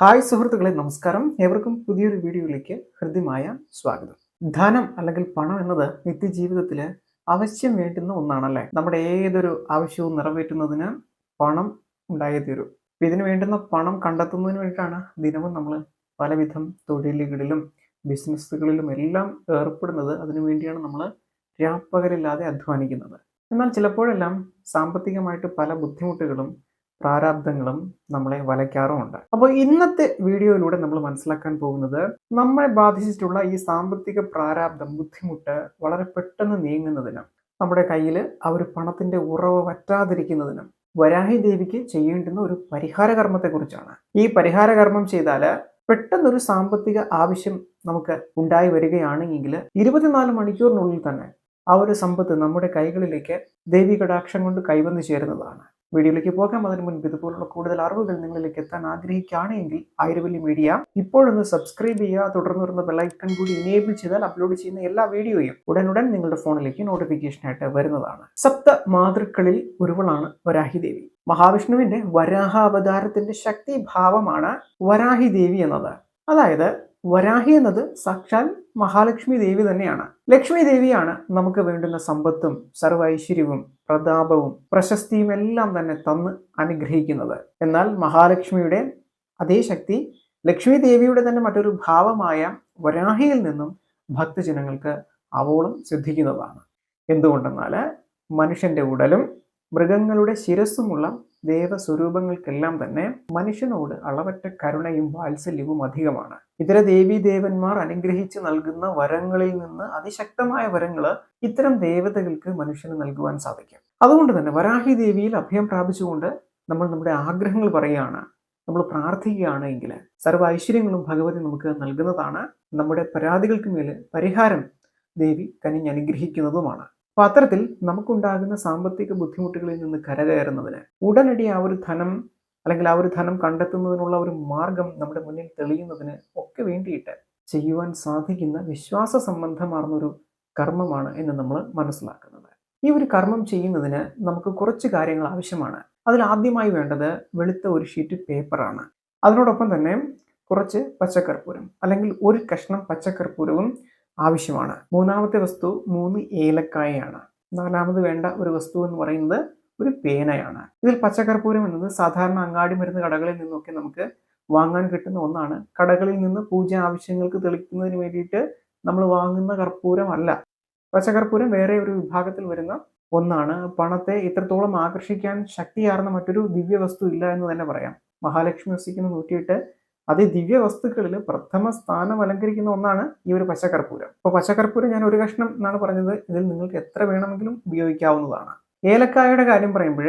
Hi സുഹൃത്തുക്കളെ നമസ്കാരം. ഏവർക്കും പുതിയൊരു വീഡിയോയിലേക്ക് ഹൃദ്യമായ സ്വാഗതം. ധനം അല്ലെങ്കിൽ പണം എന്നത് നിത്യജീവിതത്തിൽ അവശ്യം വേണ്ടുന്ന ഒന്നാണല്ലേ? നമ്മുടെ ഏതൊരു ആവശ്യവും നിറവേറ്റുന്നതിന് പണം ഉണ്ടായേ തീരൂ ഇതിന് വേണ്ടുന്ന പണം കണ്ടെത്തുന്നതിന് വേണ്ടിയിട്ടാണ് ദിനവും നമ്മൾ പലവിധം തൊഴിലുകളിലും ബിസിനസ്സുകളിലും എല്ലാം ഏർപ്പെടുന്നത്. അതിനു വേണ്ടിയാണ് നമ്മൾ രാപ്പകലില്ലാതെ അധ്വാനിക്കുന്നത്. എന്നാൽ ചിലപ്പോഴെല്ലാം സാമ്പത്തികമായിട്ട് പല ബുദ്ധിമുട്ടുകളും പ്രാരാബ്ദങ്ങളും നമ്മളെ വലയ്ക്കാറുമുണ്ട്. അപ്പോൾ ഇന്നത്തെ വീഡിയോയിലൂടെ നമ്മൾ മനസ്സിലാക്കാൻ പോകുന്നത് നമ്മളെ ബാധിച്ചിട്ടുള്ള ഈ സാമ്പത്തിക പ്രാരാബ്ദം ബുദ്ധിമുട്ട് വളരെ പെട്ടെന്ന് നീങ്ങുന്നതിനും നമ്മുടെ കയ്യിൽ ആ ഒരു പണത്തിന്റെ ഉറവ് വറ്റാതിരിക്കുന്നതിനും വരാഹി ദേവിക്ക് ചെയ്യേണ്ടുന്ന ഒരു പരിഹാര കർമ്മത്തെക്കുറിച്ചാണ് ഈ പരിഹാര കർമ്മം ചെയ്താൽ പെട്ടെന്നൊരു സാമ്പത്തിക ആവശ്യം നമുക്ക് ഉണ്ടായി വരികയാണെങ്കിൽ ഇരുപത്തിനാല് മണിക്കൂറിനുള്ളിൽ തന്നെ ആ ഒരു സമ്പത്ത് നമ്മുടെ കൈകളിലേക്ക് ദേവി കടാക്ഷം കൊണ്ട് കൈവന്നു ചേരുന്നതാണ്. വീഡിയോയിലേക്ക് പോകാം. അതിന് മുൻപ് ഇതുപോലുള്ള കൂടുതൽ അറിവുകൾ നിങ്ങളിലേക്ക് എത്താൻ ആഗ്രഹിക്കുകയാണെങ്കിൽ ആയുർവല്ലി മീഡിയ ഇപ്പോഴൊന്ന് സബ്സ്ക്രൈബ് ചെയ്യുക. തുടർന്ന് വരുന്ന ബെല്ലൈക്കൺ കൂടി ഇനേബിൾ ചെയ്താൽ അപ്ലോഡ് ചെയ്യുന്ന എല്ലാ വീഡിയോയും ഉടനുടൻ നിങ്ങളുടെ ഫോണിലേക്ക് നോട്ടിഫിക്കേഷൻ ആയിട്ട് വരുന്നതാണ്. സപ്ത മാതൃക്കളിൽ ഒരുവളാണ് വരാഹി ദേവി മഹാവിഷ്ണുവിന്റെ വരാഹ അവതാരത്തിന്റെ ശക്തി ഭാവമാണ് വരാഹി ദേവി എന്നത്. അതായത് വരാഹി എന്നത് സാക്ഷാൽ മഹാലക്ഷ്മി ദേവി തന്നെയാണ്. ലക്ഷ്മി ദേവിയാണ് നമുക്ക് വേണ്ടുന്ന സമ്പത്തും സർവ ഐശ്വര്യവും പ്രതാപവും പ്രശസ്തിയും എല്ലാം തന്നെ തന്ന് അനുഗ്രഹിക്കുന്നത്. എന്നാൽ മഹാലക്ഷ്മിയുടെ അതേ ശക്തി ലക്ഷ്മി ദേവിയുടെ തന്നെ മറ്റൊരു ഭാവമായ വരാഹിയിൽ നിന്നും ഭക്തജനങ്ങൾക്ക് അവോളം സിദ്ധിക്കുന്നതാണ്. എന്തുകൊണ്ടെന്നാൽ മനുഷ്യന്റെ ഉടലും മൃഗങ്ങളുടെ ശിരസ്സുമുള്ള ദേവസ്വരൂപങ്ങൾക്കെല്ലാം തന്നെ മനുഷ്യനോട് അളവറ്റ കരുണയും വാത്സല്യവും അധികമാണ്. ഇതര ദേവീ ദേവന്മാർ അനുഗ്രഹിച്ച് നൽകുന്ന വരങ്ങളിൽ നിന്ന് അതിശക്തമായ വരങ്ങൾ ഇത്തരം ദേവതകൾക്ക് മനുഷ്യന് നൽകുവാൻ സാധിക്കും. അതുകൊണ്ട് തന്നെ വരാഹി ദേവിയിൽ അഭയം പ്രാപിച്ചുകൊണ്ട് നമ്മൾ നമ്മുടെ ആഗ്രഹങ്ങൾ പറയുകയാണ്. നമ്മൾ പ്രാർത്ഥിക്കുകയാണ് എങ്കിൽ സർവ ഐശ്വര്യങ്ങളും ഭഗവതി നമുക്ക് നൽകുന്നതാണ്. നമ്മുടെ പരാതികൾക്ക് മേൽ പരിഹാരം ദേവി കനിഞ്ഞനുഗ്രഹിക്കുന്നതുമാണ്. അപ്പൊ അത്തരത്തിൽ നമുക്കുണ്ടാകുന്ന സാമ്പത്തിക ബുദ്ധിമുട്ടുകളിൽ നിന്ന് കരകയറുന്നതിന് ഉടനടി ആ ഒരു ധനം അല്ലെങ്കിൽ ആ ഒരു ധനം കണ്ടെത്തുന്നതിനുള്ള ഒരു മാർഗം നമ്മുടെ മുന്നിൽ തെളിയുന്നതിന് ഒക്കെ വേണ്ടിയിട്ട് ചെയ്യുവാൻ സാധിക്കുന്ന വിശ്വാസ സംബന്ധമാർന്നൊരു കർമ്മമാണ് എന്ന് നമ്മൾ മനസ്സിലാക്കുന്നത്. ഈ ഒരു കർമ്മം ചെയ്യുന്നതിന് നമുക്ക് കുറച്ച് കാര്യങ്ങൾ ആവശ്യമാണ്. അതിൽ ആദ്യമായി വേണ്ടത് വെളുത്ത ഒരു ഷീറ്റ് പേപ്പറാണ്. അതിനോടൊപ്പം തന്നെ കുറച്ച് പച്ചക്കർപ്പൂരം അല്ലെങ്കിൽ ഒരു കഷ്ണം പച്ചക്കർപ്പൂരവും ആവശ്യമാണ്. മൂന്നാമത്തെ വസ്തു മൂന്ന് ഏലക്കായയാണ്. നാലാമത് വേണ്ട ഒരു വസ്തു എന്ന് പറയുന്നത് ഒരു പേനയാണ്. ഇതിൽ പച്ചക്കർപ്പൂരം എന്നത് സാധാരണ അങ്ങാടി മരുന്ന് കടകളിൽ നിന്നൊക്കെ നമുക്ക് വാങ്ങാൻ കിട്ടുന്ന ഒന്നാണ്. കടകളിൽ നിന്ന് പൂജ ആവശ്യങ്ങൾക്ക് തെളിക്കുന്നതിന് വേണ്ടിയിട്ട് നമ്മൾ വാങ്ങുന്ന കർപ്പൂരമല്ല പച്ചക്കർപ്പൂരം വേറെ ഒരു വിഭാഗത്തിൽ വരുന്ന ഒന്നാണ്. പണത്തെ ഇത്രത്തോളം ആകർഷിക്കാൻ ശക്തിയാർന്ന മറ്റൊരു ദിവ്യ വസ്തു ഇല്ല എന്ന് തന്നെ പറയാം. മഹാലക്ഷ്മി വസിക്കുന്ന നൂറ്റിയിട്ട് അതേ ദിവ്യ വസ്തുക്കളിൽ പ്രഥമ സ്ഥാനം അലങ്കരിക്കുന്ന ഒന്നാണ് ഈ ഒരു പശകർപ്പൂരം അപ്പോൾ പശകർപ്പൂരം ഞാൻ ഒരു കഷ്ണം എന്നാണ് പറഞ്ഞത്. ഇതിൽ നിങ്ങൾക്ക് എത്ര വേണമെങ്കിലും ഉപയോഗിക്കാവുന്നതാണ്. ഏലക്കായയുടെ കാര്യം പറയുമ്പോൾ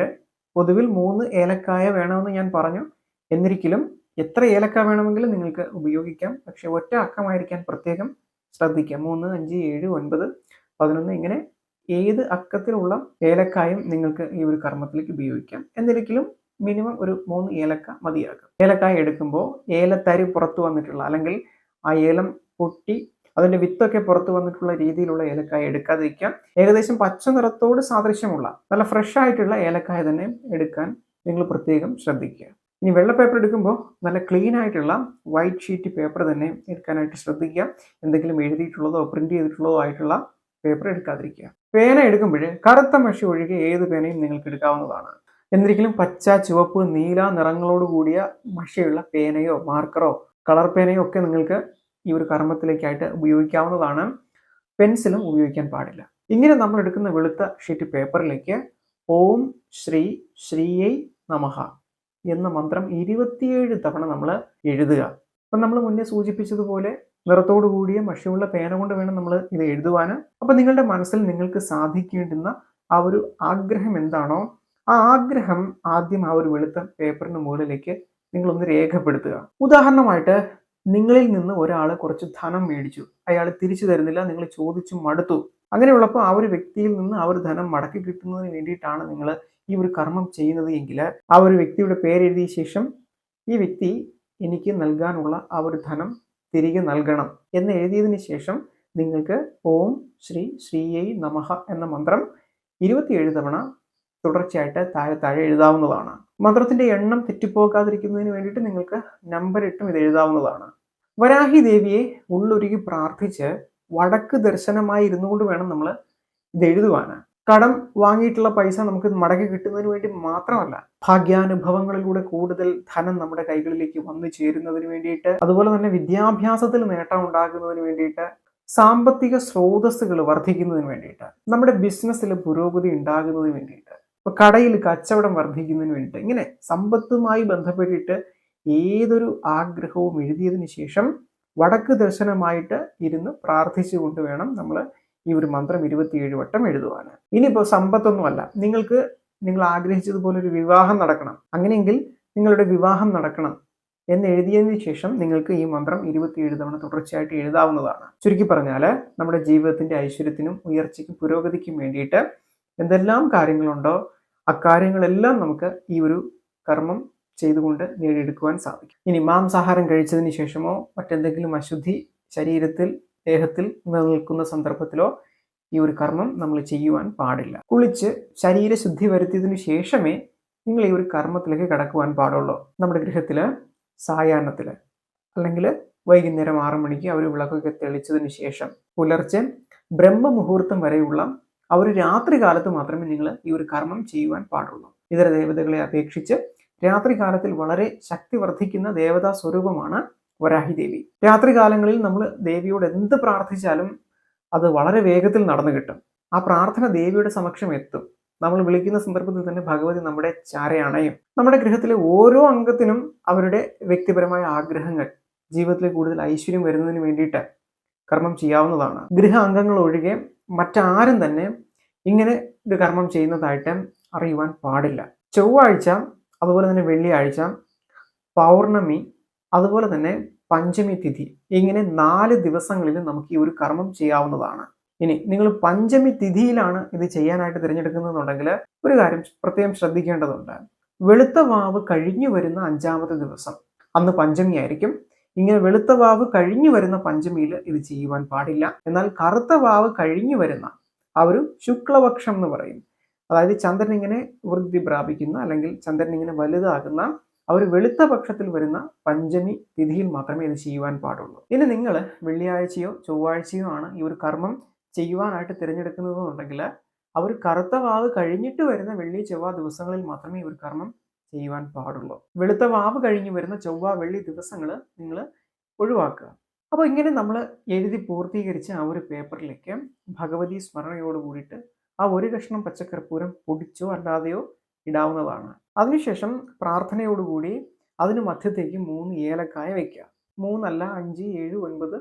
പൊതുവിൽ മൂന്ന് ഏലക്കായ വേണമെന്ന് ഞാൻ പറഞ്ഞു. എന്നിരിക്കലും എത്ര ഏലക്ക വേണമെങ്കിലും നിങ്ങൾക്ക് ഉപയോഗിക്കാം. പക്ഷെ ഒറ്റ അക്കമായിരിക്കാൻ പ്രത്യേകം ശ്രദ്ധിക്കുക. മൂന്ന് അഞ്ച് ഏഴ് ഒൻപത് പതിനൊന്ന് ഇങ്ങനെ ഏത് അക്കത്തിലുള്ള ഏലക്കായും നിങ്ങൾക്ക് ഈ ഒരു കർമ്മത്തിലേക്ക് ഉപയോഗിക്കാം. എന്നിരിക്കലും മിനിമം ഒരു മൂന്ന് ഏലക്ക മതിയാകും ഏലക്കായ എടുക്കുമ്പോൾ ഏലത്തരി പുറത്തു വന്നിട്ടുള്ള അല്ലെങ്കിൽ ആ ഏലം പൊട്ടി അതിന്റെ വിത്തൊക്കെ പുറത്തു വന്നിട്ടുള്ള രീതിയിലുള്ള ഏലക്കായ എടുക്കാതിരിക്കാം. ഏകദേശം പച്ച നിറത്തോട് സാദൃശ്യമുള്ള നല്ല ഫ്രഷ് ആയിട്ടുള്ള ഏലക്കായ തന്നെ എടുക്കാൻ നിങ്ങൾ പ്രത്യേകം ശ്രദ്ധിക്കുക. ഇനി വെള്ള പേപ്പർ എടുക്കുമ്പോൾ നല്ല ക്ലീൻ ആയിട്ടുള്ള വൈറ്റ് ഷീറ്റ് പേപ്പർ തന്നെ എടുക്കാനായിട്ട് ശ്രദ്ധിക്കുക. എന്തെങ്കിലും എഴുതിയിട്ടുള്ളതോ പ്രിന്റ് ചെയ്തിട്ടുള്ളതോ ആയിട്ടുള്ള പേപ്പർ എടുക്കാതിരിക്കുക. പേന എടുക്കുമ്പോൾ കറുത്ത മഷി ഒഴികെ ഏത് പേനയും നിങ്ങൾക്ക് എടുക്കാവുന്നതാണ്. എന്തെങ്കിലും പച്ച ചുവപ്പ് നീല നിറങ്ങളോട് കൂടിയ മഷിയുള്ള പേനയോ മാർക്കറോ കളർ പേനയോ ഒക്കെ നിങ്ങൾക്ക് ഈ ഒരു കർമ്മത്തിലേക്കായിട്ട് ഉപയോഗിക്കാവുന്നതാണ്. പെൻസിലും ഉപയോഗിക്കാൻ പാടില്ല. ഇങ്ങനെ നമ്മൾ എടുക്കുന്ന വെളുത്ത ഷീറ്റ് പേപ്പറിലേക്ക് ഓം ശ്രീ ശ്രീയൈ നമഹ എന്ന മന്ത്രം ഇരുപത്തിയേഴ് തവണ നമ്മൾ എഴുതുക. അപ്പം നമ്മൾ മുന്നേ സൂചിപ്പിച്ചതുപോലെ നിറത്തോടു കൂടിയ മഷിയുള്ള പേന കൊണ്ട് വേണം നമ്മൾ ഇത് എഴുതുവാൻ. അപ്പം നിങ്ങളുടെ മനസ്സിൽ നിങ്ങൾക്ക് സാധിക്കേണ്ടുന്ന ആ ഒരു ആഗ്രഹം എന്താണോ ആ ആഗ്രഹം ആദ്യം ആ ഒരു വെളുത്ത പേപ്പറിന് മുകളിലേക്ക് നിങ്ങളൊന്ന് രേഖപ്പെടുത്തുക. ഉദാഹരണമായിട്ട് നിങ്ങളിൽ നിന്ന് ഒരാൾ കുറച്ച് ധനം മേടിച്ചു. അയാൾ തിരിച്ചു തരുന്നില്ല നിങ്ങൾ ചോദിച്ചു മടുത്തു. അങ്ങനെയുള്ളപ്പോൾ ആ ഒരു വ്യക്തിയിൽ നിന്ന് ആ ഒരു ധനം മടക്കി കിട്ടുന്നതിന് വേണ്ടിയിട്ടാണ് നിങ്ങൾ ഈ ഒരു കർമ്മം ചെയ്യുന്നത് എങ്കിൽ ആ ഒരു വ്യക്തിയുടെ പേരെഴുതിയ ശേഷം ഈ വ്യക്തി എനിക്ക് നൽകാനുള്ള ആ ഒരു ധനം തിരികെ നൽകണം എന്ന് എഴുതിയതിന് ശേഷം നിങ്ങൾക്ക് ഓം ശ്രീ ശ്രീയൈ നമഹ എന്ന മന്ത്രം ഇരുപത്തിയേഴ് തവണ തുടർച്ചയായിട്ട് താഴെ താഴെ എഴുതാവുന്നതാണ്. മന്ത്രത്തിന്റെ എണ്ണം തെറ്റിപ്പോകാതിരിക്കുന്നതിന് വേണ്ടിയിട്ട് നിങ്ങൾക്ക് നമ്പർ ഇട്ടും ഇത് എഴുതാവുന്നതാണ്. വരാഹി ദേവിയെ ഉള്ളൊരുക്കി പ്രാർത്ഥിച്ച് വടക്ക് ദർശനമായി ഇരുന്നുകൊണ്ട് വേണം നമ്മൾ ഇത് എഴുതുവാന്. കടം വാങ്ങിയിട്ടുള്ള പൈസ നമുക്ക് മടക്കി കിട്ടുന്നതിന് വേണ്ടി മാത്രമല്ല ഭാഗ്യാനുഭവങ്ങളിലൂടെ കൂടുതൽ ധനം നമ്മുടെ കൈകളിലേക്ക് വന്നു ചേരുന്നതിന് വേണ്ടിയിട്ട് അതുപോലെ തന്നെ വിദ്യാഭ്യാസത്തിൽ നേട്ടം ഉണ്ടാകുന്നതിന് വേണ്ടിയിട്ട് സാമ്പത്തിക സ്രോതസ്സുകൾ വർദ്ധിക്കുന്നതിന് വേണ്ടിയിട്ട് നമ്മുടെ ബിസിനസ്സിൽ പുരോഗതി ഉണ്ടാകുന്നതിന് വേണ്ടിയിട്ട്. ഇപ്പൊ കടയിൽ കച്ചവടം വർദ്ധിക്കുന്നതിന് വേണ്ടിയിട്ട് ഇങ്ങനെ സമ്പത്തുമായി ബന്ധപ്പെട്ടിട്ട് ഏതൊരു ആഗ്രഹവും എഴുതിയതിനു ശേഷം വടക്ക് ദർശനമായിട്ട് ഇരുന്ന് പ്രാർത്ഥിച്ചുകൊണ്ട് വേണം നമ്മൾ ഈ ഒരു മന്ത്രം ഇരുപത്തിയേഴ് വട്ടം എഴുതുവാൻ ഇനിയിപ്പോൾ സമ്പത്തൊന്നുമല്ല. നിങ്ങൾക്ക് നിങ്ങൾ ആഗ്രഹിച്ചതുപോലെ ഒരു വിവാഹം നടക്കണം. അങ്ങനെയെങ്കിൽ നിങ്ങളുടെ വിവാഹം നടക്കണം എന്ന് എഴുതിയതിനു ശേഷം നിങ്ങൾക്ക് ഈ മന്ത്രം ഇരുപത്തിയേഴ് തവണ തുടർച്ചയായിട്ട് എഴുതാവുന്നതാണ്. ചുരുക്കി പറഞ്ഞാൽ നമ്മുടെ ജീവിതത്തിന്റെ ഐശ്വര്യത്തിനും ഉയർച്ചയ്ക്കും പുരോഗതിക്കും വേണ്ടിയിട്ട് എന്തെല്ലാം കാര്യങ്ങളുണ്ടോ അക്കാര്യങ്ങളെല്ലാം നമുക്ക് ഈ ഒരു കർമ്മം ചെയ്തുകൊണ്ട് നേടിയെടുക്കുവാൻ സാധിക്കും. ഇനി മാംസാഹാരം കഴിച്ചതിന് ശേഷമോ മറ്റെന്തെങ്കിലും അശുദ്ധി ശരീരത്തിൽ ദേഹത്തിൽ നിലനിൽക്കുന്ന സന്ദർഭത്തിലോ ഈ ഒരു കർമ്മം നമ്മൾ ചെയ്യുവാൻ പാടില്ല. കുളിച്ച് ശരീരശുദ്ധി വരുത്തിയതിനു ശേഷമേ നിങ്ങൾ ഈ ഒരു കർമ്മത്തിലേക്ക് കടക്കുവാൻ പാടുള്ളൂ. നമ്മുടെ ഗൃഹത്തിൽ സായാഹ്നത്തിൽ അല്ലെങ്കിൽ വൈകുന്നേരം ആറു മണിക്ക് അവർ വിളക്കൊക്കെ തെളിച്ചതിന് ശേഷം പുലർച്ചെ ബ്രഹ്മമുഹൂർത്തം വരെയുള്ള ആ ഒരു രാത്രി കാലത്ത് മാത്രമേ നിങ്ങൾ ഈ ഒരു കർമ്മം ചെയ്യുവാൻ പാടുള്ളൂ. ഇതര ദേവതകളെ അപേക്ഷിച്ച് രാത്രി കാലത്തിൽ വളരെ ശക്തി വർദ്ധിക്കുന്ന ദേവതാ സ്വരൂപമാണ് വരാഹി ദേവി. രാത്രി കാലങ്ങളിൽ നമ്മൾ ദേവിയോട് എന്ത് പ്രാർത്ഥിച്ചാലും അത് വളരെ വേഗത്തിൽ നടന്നു കിട്ടും. ആ പ്രാർത്ഥന ദേവിയുടെ സമക്ഷം എത്തും. നമ്മൾ വിളിക്കുന്ന സന്ദർഭത്തിൽ തന്നെ ഭഗവതി നമ്മുടെ ചാരയണയും. നമ്മുടെ ഗൃഹത്തിലെ ഓരോ അംഗത്തിനും അവരുടെ വ്യക്തിപരമായ ആഗ്രഹങ്ങൾ ജീവിതത്തിൽ കൂടുതൽ ഐശ്വര്യം വരുന്നതിന് വേണ്ടിയിട്ട് കർമ്മം ചെയ്യാവുന്നതാണ്. ഗൃഹ അംഗങ്ങൾ ഒഴികെ മറ്റാരും തന്നെ ഇങ്ങനെ ഒരു കർമ്മം ചെയ്യുന്നതായിട്ട് അറിയുവാൻ പാടില്ല. ചൊവ്വാഴ്ച അതുപോലെ തന്നെ വെള്ളിയാഴ്ച പൗർണമി അതുപോലെ തന്നെ പഞ്ചമി തിഥി ഇങ്ങനെ നാല് ദിവസങ്ങളിൽ നമുക്ക് ഈ ഒരു കർമ്മം ചെയ്യാവുന്നതാണ്. ഇനി നിങ്ങൾ പഞ്ചമി തിഥിയിലാണ് ഇത് ചെയ്യാനായിട്ട് തിരഞ്ഞെടുക്കുന്നതെന്നുണ്ടെങ്കിൽ ഒരു കാര്യം പ്രത്യേകം ശ്രദ്ധിക്കേണ്ടതുണ്ട്. വെളുത്ത വാവ് കഴിഞ്ഞു വരുന്ന അഞ്ചാമത്തെ ദിവസം. അന്ന് പഞ്ചമി ആയിരിക്കും. ഇങ്ങനെ വെളുത്ത വാവ് കഴിഞ്ഞു വരുന്ന പഞ്ചമിയിൽ ഇത് ചെയ്യുവാൻ പാടില്ല. എന്നാൽ കറുത്ത വാവ് കഴിഞ്ഞു വരുന്ന ആ ഒരു ശുക്ലപക്ഷം എന്ന് പറയും. അതായത് ചന്ദ്രൻ ഇങ്ങനെ വൃദ്ധി പ്രാപിക്കുന്ന അല്ലെങ്കിൽ ചന്ദ്രൻ ഇങ്ങനെ വലുതാകുന്ന ആ ഒരു വെളുത്ത പക്ഷത്തിൽ വരുന്ന പഞ്ചമി തിഥിയിൽ മാത്രമേ ഇത് ചെയ്യുവാൻ പാടുള്ളൂ. ഇനി നിങ്ങൾ വെള്ളിയാഴ്ചയോ ചൊവ്വാഴ്ചയോ ആണ് ഈ ഒരു കർമ്മം ചെയ്യുവാനായിട്ട് തിരഞ്ഞെടുക്കുന്നതെന്നുണ്ടെങ്കിൽ ആ ഒരു കറുത്ത വാവ് കഴിഞ്ഞിട്ട് വരുന്ന വെള്ളി ചൊവ്വ ദിവസങ്ങളിൽ മാത്രമേ ഈ ഒരു കർമ്മം ചെയ്യുവാൻ പാടുള്ളൂ. വെളുത്ത വാവ് കഴിഞ്ഞ് വരുന്ന ചൊവ്വ വെള്ളി ദിവസങ്ങൾ നിങ്ങൾ ഒഴിവാക്കുക. അപ്പോൾ ഇങ്ങനെ നമ്മൾ എഴുതി പൂർത്തീകരിച്ച ആ ഒരു പേപ്പറിലേക്ക് ഭഗവതി സ്മരണയോട് കൂടിയിട്ട് ആ ഒരു കഷ്ണം പച്ചക്കർപ്പൂരം പൊടിച്ചോ അല്ലാതെയോ ഇടാവുന്നതാണ്. അതിനുശേഷം പ്രാർത്ഥനയോടുകൂടി അതിന് മധ്യത്തേക്ക് മൂന്ന് ഏലക്കായ വയ്ക്കുക മൂന്നല്ല അഞ്ച് ഏഴ് ഒൻപത്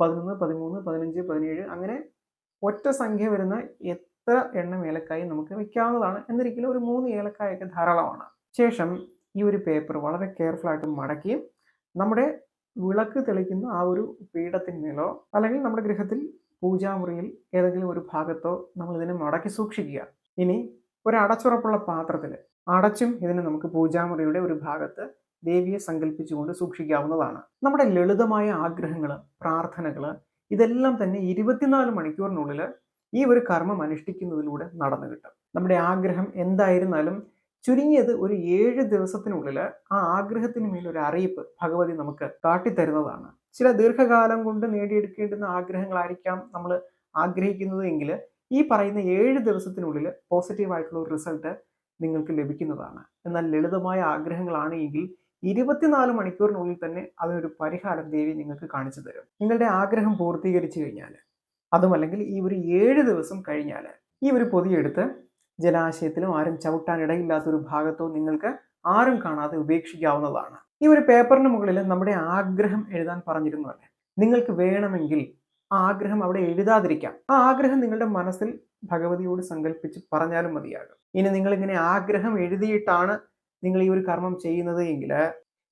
പതിനൊന്ന് പതിമൂന്ന് പതിനഞ്ച് പതിനേഴ് അങ്ങനെ ഒറ്റ സംഖ്യ വരുന്ന എത്ര എണ്ണം ഏലക്കായ നമുക്ക് വയ്ക്കാവുന്നതാണ് എന്നിരിക്കലും ഒരു മൂന്ന് ഏലക്കായൊക്കെ ധാരാളമാണ്. ശേഷം ഈ ഒരു പേപ്പർ വളരെ കെയർഫുൾ ആയിട്ട് മടക്കി നമ്മുടെ വിളക്ക് തെളിക്കുന്ന ആ ഒരു പീഠത്തിന്മേലോ അല്ലെങ്കിൽ നമ്മുടെ ഗൃഹത്തിൽ പൂജാമുറിയിൽ ഏതെങ്കിലും ഒരു ഭാഗത്തോ നമ്മൾ ഇതിനെ മടക്കി സൂക്ഷിക്കുക. ഇനി ഒരു അടച്ചുറപ്പുള്ള പാത്രത്തിൽ അടച്ചും ഇതിനെ നമുക്ക് പൂജാമുറിയുടെ ഒരു ഭാഗത്ത് ദേവിയെ സങ്കല്പിച്ചുകൊണ്ട് സൂക്ഷിക്കാവുന്നതാണ്. നമ്മുടെ ലളിതമായ ആഗ്രഹങ്ങൾ പ്രാർത്ഥനകൾ ഇതെല്ലാം തന്നെ ഇരുപത്തിനാല് മണിക്കൂറിനുള്ളിൽ ഈ ഒരു കർമ്മം അനുഷ്ഠിക്കുന്നതിലൂടെ നടന്നു കിട്ടും. നമ്മുടെ ആഗ്രഹം എന്തായിരുന്നാലും ചുരുങ്ങിയത് ഒരു ഏഴ് ദിവസത്തിനുള്ളിൽ ആ ആഗ്രഹത്തിന് മേൽ ഒരു അറിയിപ്പ് ഭഗവതി നമുക്ക് കാട്ടിത്തരുന്നതാണ്. ചില ദീർഘകാലം കൊണ്ട് നേടിയെടുക്കേണ്ടുന്ന ആഗ്രഹങ്ങളായിരിക്കാം നമ്മൾ ആഗ്രഹിക്കുന്നത് എങ്കിൽ ഈ പറയുന്ന ഏഴ് ദിവസത്തിനുള്ളിൽ പോസിറ്റീവായിട്ടുള്ള ഒരു റിസൾട്ട് നിങ്ങൾക്ക് ലഭിക്കുന്നതാണ്. എന്നാൽ ലളിതമായ ആഗ്രഹങ്ങളാണ് എങ്കിൽ ഇരുപത്തിനാല് മണിക്കൂറിനുള്ളിൽ തന്നെ അതിനൊരു പരിഹാരം ദേവി നിങ്ങൾക്ക് കാണിച്ചു തരും. നിങ്ങളുടെ ആഗ്രഹം പൂർത്തീകരിച്ചു കഴിഞ്ഞാൽ അതുമല്ലെങ്കിൽ ഈ ഒരു ഏഴ് ദിവസം കഴിഞ്ഞാൽ ഈ ഒരു പൊതിയെടുത്ത് ജലാശയത്തിലും ആരും ചവിട്ടാൻ ഇടയില്ലാത്തൊരു ഭാഗത്തോ നിങ്ങൾക്ക് ആരും കാണാതെ ഉപേക്ഷിക്കാവുന്നതാണ്. ഈ ഒരു പേപ്പറിന് മുകളിൽ നമ്മുടെ ആഗ്രഹം എഴുതാൻ പറഞ്ഞിരുന്നു അല്ലേ? നിങ്ങൾക്ക് വേണമെങ്കിൽ ആ ആഗ്രഹം അവിടെ എഴുതാതിരിക്കാം. ആ ആഗ്രഹം നിങ്ങളുടെ മനസ്സിൽ ഭഗവതിയോട് സങ്കല്പിച്ച് പറഞ്ഞാലും മതിയാകും. ഇനി നിങ്ങൾ ഇങ്ങനെ ആഗ്രഹം എഴുതിയിട്ടാണ് നിങ്ങൾ ഈ ഒരു കർമ്മം ചെയ്യുന്നത് എങ്കിൽ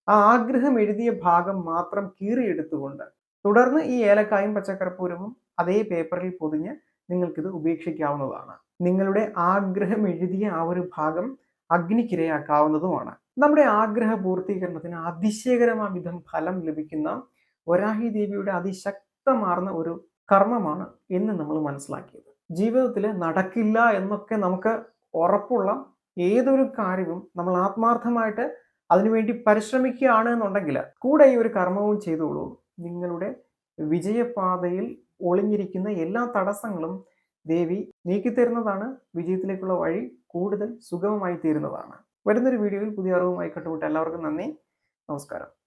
ആ ആഗ്രഹം എഴുതിയ ഭാഗം മാത്രം കീറിയെടുത്തുകൊണ്ട് തുടർന്ന് ഈ ഏലക്കായും പച്ചക്കർപ്പൂരവും അതേ പേപ്പറിൽ പൊതിഞ്ഞ് നിങ്ങൾക്കിത് ഉപേക്ഷിക്കാവുന്നതാണ്. നിങ്ങളുടെ ആഗ്രഹം എഴുതിയ ആ ഒരു ഭാഗം അഗ്നിക്കിരയാക്കാവുന്നതുമാണ്. നമ്മുടെ ആഗ്രഹ പൂർത്തീകരണത്തിന് അതിശയകരമായ വിധം ഫലം ലഭിക്കുന്ന വരാഹി ദേവിയുടെ അതിശക്തമാർന്ന ഒരു കർമ്മമാണ് എന്ന് നമ്മൾ മനസ്സിലാക്കിയത്. ജീവിതത്തിൽ നടക്കില്ല എന്നൊക്കെ നമുക്ക് ഉറപ്പുള്ള ഏതൊരു കാര്യവും നമ്മൾ ആത്മാർത്ഥമായിട്ട് അതിനുവേണ്ടി പരിശ്രമിക്കുകയാണ് എന്നുണ്ടെങ്കിൽ കൂടെ ഈ ഒരു കർമ്മവും ചെയ്തോളൂ. നിങ്ങളുടെ വിജയപാതയിൽ ഒളിഞ്ഞിരിക്കുന്ന എല്ലാ തടസ്സങ്ങളും ദേവി നീക്കിത്തരുന്നതാണ് വിജയത്തിലേക്കുള്ള വഴി കൂടുതൽ സുഗമമായി തീരുന്നതാണ് വരുന്നൊരു വീഡിയോയിൽ പുതിയ അറിവുമായി കണ്ടുമുട്ട എല്ലാവർക്കും നന്ദി. നമസ്കാരം.